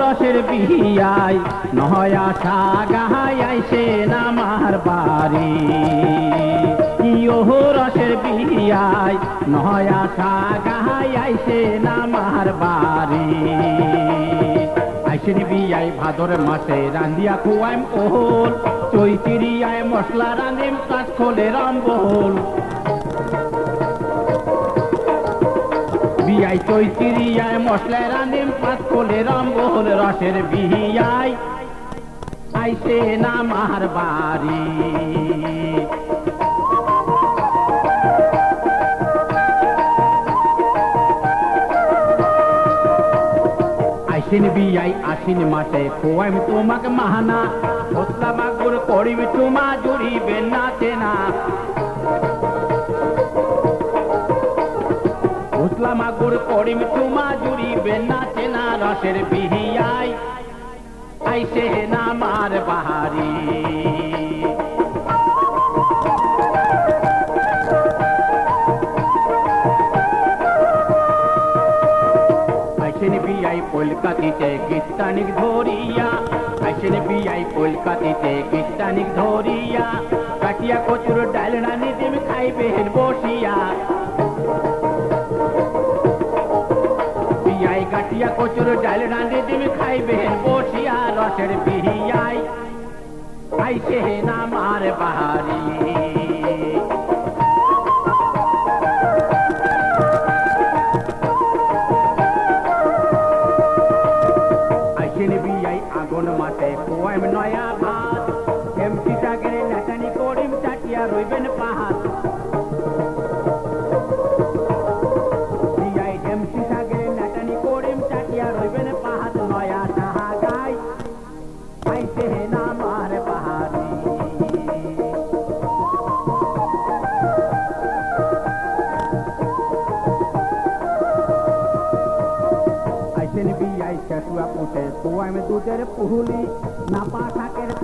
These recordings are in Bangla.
রসের বিহিয়াই নহয় আশা গাহাই আইসে নামার বাড়ি। ইহো রসের বিহিয়াই নহয় আশা গাহাই আইসে নামার বাড়ি। বিয়াই ভাদর মাসে রান্দিয়া খুয়াইম ওহল চৈতিরিয়ায় মশলা রান্দিম কাজ খোলে রম্বল বিয়াই চৈতিরিয়ায় মশলায় রান্দিম পাত কোলে রম্বল রসের বিহিয়াই আইসে নাম মার বাড়ি। আইসিন বিয়াই, আসিন মাসে খোয়াইম তোমাকে মাহানা ভোতলা মাগুর তোমা না ভোতলা মাগুর করিম তোমা জুড়িবে না চেনা। রসের বিহিয়াই, আইসে না মার বাহারি। কলকাতিতে গীতানিক ধরিয়া আইসেন বিয়াই কলকাতিতে গীতানিক ধরিয়া, কাটিয়া কচুর ডালনা নিদিম খাইবে বসিয়া। বিয়াই কাটিয়া কচুর ডালনা নিদিম খাইবে বসিয়া, রসের বিহিয়াই আইসে না মার বাহারি। নাটানি করিম, চাটিয়া রইবেন পাহাড় না আইসেন বিয়াই শাশুয়া পুষে পোয়াম দুধের পুহুলি, নাপা শাকের তেল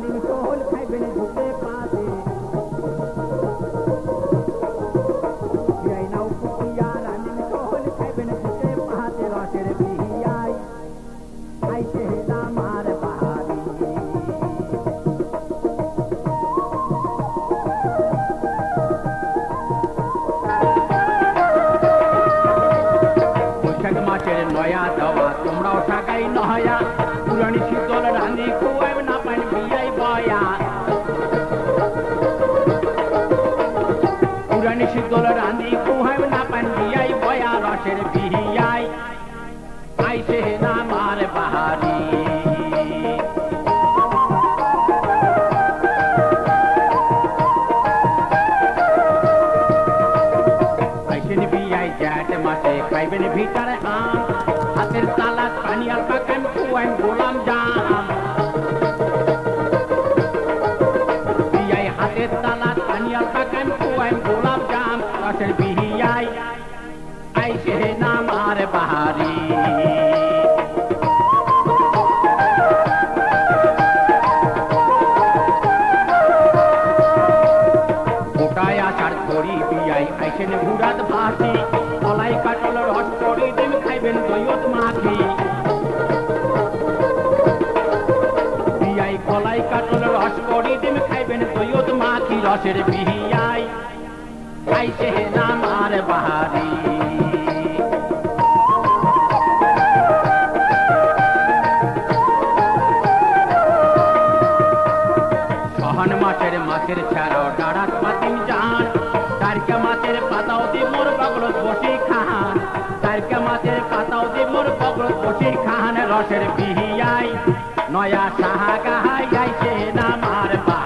মাসের নয়া দেওয়া, তোমরাও টাকাই নহয়া পুরানি শীতল রানি খুব না পানি বিয়াই বয়া। পুরানি শীতল রানি খুব না পানি বিয়াই বয়া, রসের বিহিয়াই আইসে না মার বাহারি মাসে খাইবেন ভিতরে আম হাতের তালা পানিয়াল পাকান খুয়াইন গোলাম জাম। বিয়াই হাতের তালা পানিয়াল পাকান খুয়াইন গোলাম দিন খাইবেন দৈয়ত মাখি বিয়াই কলাই কাটল রস করি দিন খাইবেন দৈয়ত মাখি রসের বিহিয়াই। আইসে নাম আর বাহারি। সহন মাসের মাছের ছাড়াও ডাড়াত পাতিম জান। তারকা মাছের পাতাও দি মোর বগলত বসি খান। সরকে মাছের পাতাও দেবুর বগল কঠিন খান রসের বিহিয়াই নয়া সাহা গাহাই গাইছে না মার পা।